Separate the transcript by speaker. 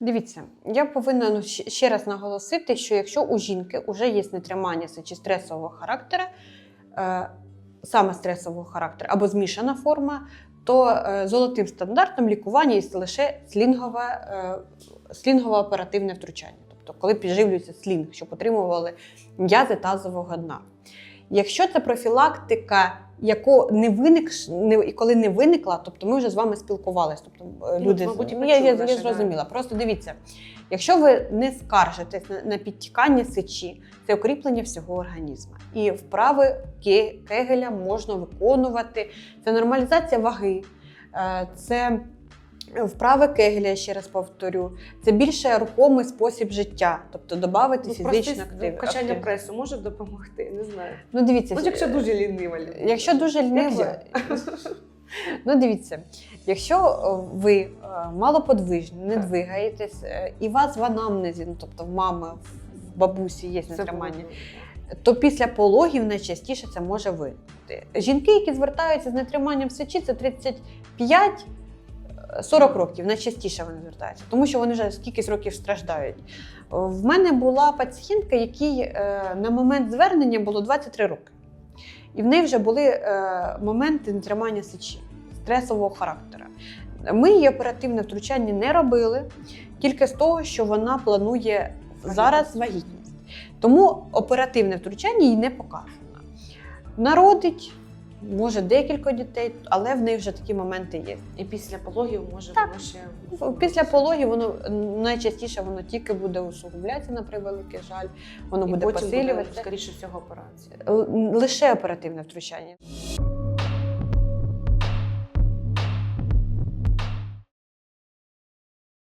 Speaker 1: Дивіться, я повинна ну, ще раз наголосити, що якщо у жінки вже є нетримання чи стресового характеру, е, саме стресового характеру або змішана форма, то е, золотим стандартом лікування є лише слінгове, е, слінгове оперативне втручання, тобто коли підживлюється слінг, щоб отримували м'язи тазового дна. Якщо це профілактика, яку не виник, не, і коли не виникла, тобто ми вже з вами спілкувалися. Тобто люди
Speaker 2: Ну,
Speaker 1: люди
Speaker 2: мабуть,
Speaker 1: ну, я, я, я
Speaker 2: вже,
Speaker 1: зрозуміла. Просто дивіться, якщо ви не скаржитесь на, на підтікання сечі, це укріплення всього організму. І вправи Кегеля можна виконувати. Це нормалізація ваги, е, це вправи Кегеля, я ще раз повторю. Це більше рухомий спосіб життя, тобто додати
Speaker 2: Ну,
Speaker 1: фізичну
Speaker 2: простий
Speaker 1: актив-
Speaker 2: качання
Speaker 1: активність.
Speaker 2: пресу може допомогти, не знаю.
Speaker 1: Ну, дивіться,
Speaker 2: От якщо дуже лінива людина.
Speaker 1: Якщо дуже ліниво,
Speaker 2: я.
Speaker 1: ну дивіться, якщо е, ви е, малоподвижні, не
Speaker 2: Так.
Speaker 1: двигаєтесь, е, і вас в анамнезі, ну тобто в мами, в бабусі є нетримання, то після пологів найчастіше це може виникнути. Жінки, які звертаються з нетриманням сечі, це 35 40 років, найчастіше вони звертаються, тому що вони вже скількись років страждають. В мене була пацієнтка, якій е, на момент звернення було 23 роки. І в неї вже були е, моменти нетримання сечі, стресового характеру. Ми її оперативне втручання не робили, тільки з того, що вона планує зараз вагітність. Тому оперативне втручання їй не показано. Народить, може декілька дітей, але в неї вже такі моменти є.
Speaker 2: І після пологів може
Speaker 1: Так.
Speaker 2: воно ще
Speaker 1: Після пологів воно найчастіше воно тільки буде усугублятися на превеликий жаль, воно
Speaker 2: і
Speaker 1: буде
Speaker 2: потім буде,
Speaker 1: посилюватися.
Speaker 2: скоріше всього, операція.
Speaker 1: Лише оперативне втручання.